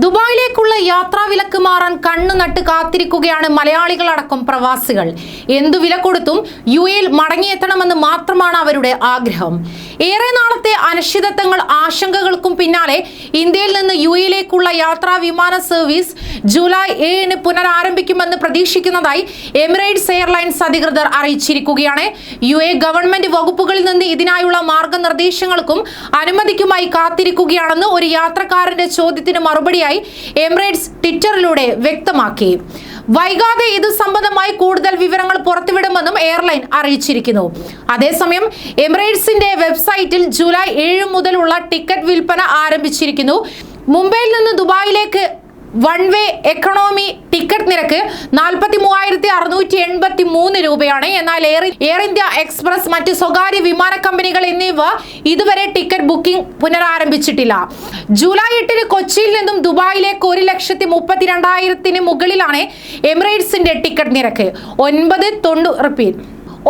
ദുബായിലേക്കുള്ള യാത്രാ വിലക്ക് മാറാൻ കണ്ണു നട്ട് കാത്തിരിക്കുകയാണ് മലയാളികളടക്കം പ്രവാസികൾ. എന്തു വില കൊടുത്തും യു എയിൽ മടങ്ങിയെത്തണമെന്ന് മാത്രമാണ് അവരുടെ ആഗ്രഹം. ഏറെ നാളത്തെ അനിശ്ചിതത്വങ്ങൾ ആശങ്കകൾക്കും പിന്നാലെ ഇന്ത്യയിൽ നിന്ന് യു എയിലേക്കുള്ള യാത്രാ വിമാന സർവീസ് ജൂലൈ ഏഴിന് പുനരാരംഭിക്കുമെന്ന് പ്രതീക്ഷിക്കുന്നതായി എമിറേറ്റ്സ് എയർലൈൻസ് അധികൃതർ അറിയിച്ചിരിക്കുകയാണ്. യു എ ഗവൺമെന്റ് വകുപ്പുകളിൽ നിന്ന് ഇതിനായുള്ള മാർഗനിർദ്ദേശങ്ങൾക്കും അനുമതിക്കുമായി കാത്തിരിക്കുകയാണെന്ന് ഒരു യാത്രക്കാരന്റെ ചോദ്യത്തിന് മറുപടിയായി എമിറേറ്റ്സ് ട്വിറ്ററിലൂടെ വ്യക്തമാക്കി. വൈകാതെ ഇത് സംബന്ധമായി കൂടുതൽ വിവരങ്ങൾ പുറത്തുവിടുമെന്നും എയർലൈൻ അറിയിച്ചിരിക്കുന്നു. അതേസമയം എമിറേറ്റ്സിന്റെ വെബ്സൈറ്റിൽ ജൂലൈ ഏഴ് മുതലുള്ള ടിക്കറ്റ് വിൽപ്പന ആരംഭിച്ചിരിക്കുന്നു. മുംബൈയിൽ നിന്ന് ദുബായിലേക്ക് വൺ വേ എക്കണോമി ടിക്കറ്റ് നിരക്ക് നാൽപ്പത്തി മൂവായിരത്തി അറുന്നൂറ്റി മൂന്ന് രൂപയാണ്. എന്നാൽ എയർ എയർ ഇന്ത്യ എക്സ്പ്രസ് മറ്റ് സ്വകാര്യ വിമാന കമ്പനികൾ എന്നിവ ഇതുവരെ ടിക്കറ്റ് ബുക്കിംഗ് പുനരാരംഭിച്ചിട്ടില്ല. ജൂലൈ എട്ടിന് കൊച്ചിയിൽ നിന്നും ദുബായിലേക്ക് ഒരു ലക്ഷത്തി മുപ്പത്തിരണ്ടായിരത്തിന് മുകളിലാണ് എമിറേറ്റ്സിന്റെ ടിക്കറ്റ് നിരക്ക്. ഒൻപത് തൊണ്ണൂറ് റിപ്പീറ്റ്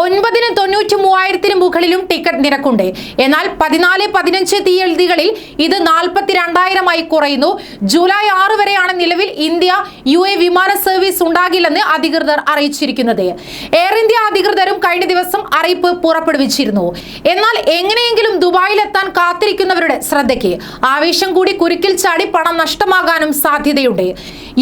ഒൻപതിന് തൊണ്ണൂറ്റി മൂവായിരത്തിന് മുകളിലും ടിക്കറ്റ് നിരക്കുണ്ട്. എന്നാൽ പതിനാല് പതിനഞ്ച് തീയതികളിൽ ഇത് നാൽപ്പത്തി രണ്ടായിരമായി കുറയുന്നു. ജൂലൈ ആറ് വരെയാണ് നിലവിൽ ഇന്ത്യ യു എ വിമാന സർവീസ് ഉണ്ടാകില്ലെന്ന് അധികൃതർ അറിയിച്ചിരിക്കുന്നത്. എയർ ഇന്ത്യ അധികൃതരും കഴിഞ്ഞ ദിവസം അറിയിപ്പ് പുറപ്പെടുവിച്ചിരുന്നു. എന്നാൽ എങ്ങനെയെങ്കിലും ദുബായിലെത്താൻ കാത്തിരിക്കുന്നവരുടെ ശ്രദ്ധയ്ക്ക് ആവേശം കൂടി കുരുക്കിൽ ചാടി പണം നഷ്ടമാകാനും സാധ്യതയുണ്ട്.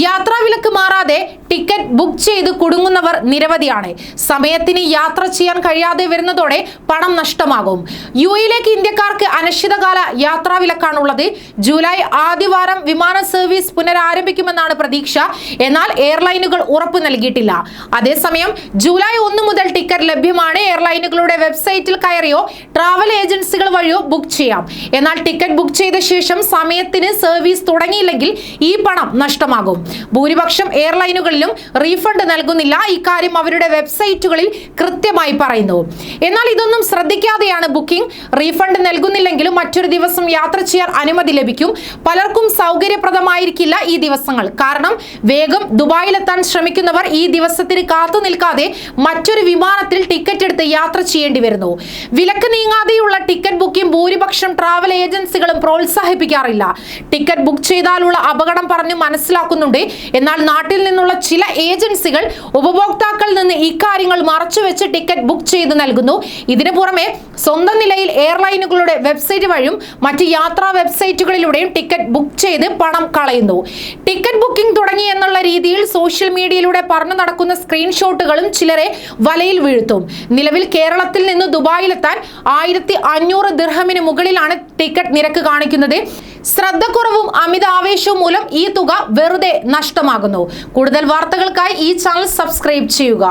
യാത്രാവിലക്ക് മാറാതെ ടിക്കറ്റ് ബുക്ക് ചെയ്ത് കുടുങ്ങുന്നവർ നിരവധിയാണ്. സമയത്തിന് യാത്ര ചെയ്യാൻ കഴിയാതെ വരുന്നതോടെ പണം നഷ്ടമാകും. യു എയിലേക്ക് ഇന്ത്യക്കാർക്ക് അനിശ്ചിതകാല യാത്രാ വിലക്കാണുള്ളത് ജൂലൈ ആദ്യവാരം വിമാന സർവീസ് പുനരാരംഭിക്കുമെന്നാണ് പ്രതീക്ഷ. എന്നാൽ എയർലൈനുകൾ ഉറപ്പ് നൽകിയിട്ടില്ല. അതേസമയം ജൂലൈ ഒന്ന് മുതൽ ടിക്കറ്റ് ലഭ്യമാണ് എയർലൈനുകളുടെ വെബ്സൈറ്റിൽ കയറിയോ ട്രാവൽ ഏജൻസികൾ വഴിയോ ബുക്ക് ചെയ്യാം. എന്നാൽ ടിക്കറ്റ് ബുക്ക് ചെയ്ത ശേഷം സമയത്തിന് സർവീസ് തുടങ്ങിയില്ലെങ്കിൽ ഈ പണം നഷ്ടമാകും. ഭൂരിപക്ഷം എയർലൈനുകളിലും റീഫണ്ട് നൽകുന്നില്ല. ഇക്കാര്യം അവരുടെ വെബ്സൈറ്റുകളിൽ കൃത്യമായി പറയുന്നു. എന്നാൽ ഇതൊന്നും ശ്രദ്ധിക്കാതെയാണ് ബുക്കിംഗ്. റീഫണ്ട് നൽകുന്നില്ലെങ്കിലും മറ്റൊരു ദിവസം യാത്ര ചെയ്യാൻ അനുമതി ലഭിക്കും. പലർക്കും സൗകര്യപ്രദമായിരിക്കില്ല ഈ ദിവസങ്ങൾ. കാരണം വേഗം ദുബായിലെത്താൻ ശ്രമിക്കുന്നവർ ഈ ദിവസത്തിന് കാത്തു നിൽക്കാതെ മറ്റൊരു വിമാനത്തിൽ ടിക്കറ്റ് എടുത്ത് യാത്ര ചെയ്യേണ്ടി വരുന്നു. വിലക്ക് നീങ്ങാതെയുള്ള ടിക്കറ്റ് ബുക്കിംഗ് ഭൂരിപക്ഷം ട്രാവൽ ഏജൻസികളും പ്രോത്സാഹിപ്പിക്കാറില്ല. ടിക്കറ്റ് ബുക്ക് ചെയ്താലുള്ള അപകടം പറഞ്ഞു മനസ്സിലാക്കുന്നുണ്ട്. എന്നാൽ നാട്ടിൽ നിന്നുള്ള ചില ഏജൻസികൾ ഉപഭോക്താക്കളിൽ നിന്ന് ഇക്കാര്യങ്ങൾ മറച്ചുവെച്ച് ടിക്കറ്റ് ബുക്ക് ചെയ്ത് നൽകുന്നു. ഇതിനു പുറമെ സ്വന്തം നിലയിൽ എയർലൈനുകളുടെ വെബ്സൈറ്റ് വഴിയും മറ്റ് യാത്രാ വെബ്സൈറ്റുകളിലൂടെയും ടിക്കറ്റ് ബുക്ക് ചെയ്ത് പണം കളയുന്നു. ടിക്കറ്റ് ബുക്കിംഗ് തുടങ്ങി എന്നുള്ള രീതിയിൽ സോഷ്യൽ മീഡിയയിലൂടെ പറഞ്ഞു നടക്കുന്ന സ്ക്രീൻഷോട്ടുകളും ചിലരെ വലയിൽ വീഴ്ത്തും. നിലവിൽ കേരളത്തിൽ നിന്ന് ദുബായിലെത്താൻ ആയിരത്തി അഞ്ഞൂറ് ദിർഹമിന് മുകളിലാണ് ടിക്കറ്റ് നിരക്ക് കാണിക്കുന്നത്. ശ്രദ്ധക്കുറവും അമിത ആവേശവും മൂലം ഈ തുക വെറുതെ നഷ്ടമാകുന്നു. കൂടുതൽ വാർത്തകൾക്കായി ഈ ചാനൽ സബ്സ്ക്രൈബ് ചെയ്യുക.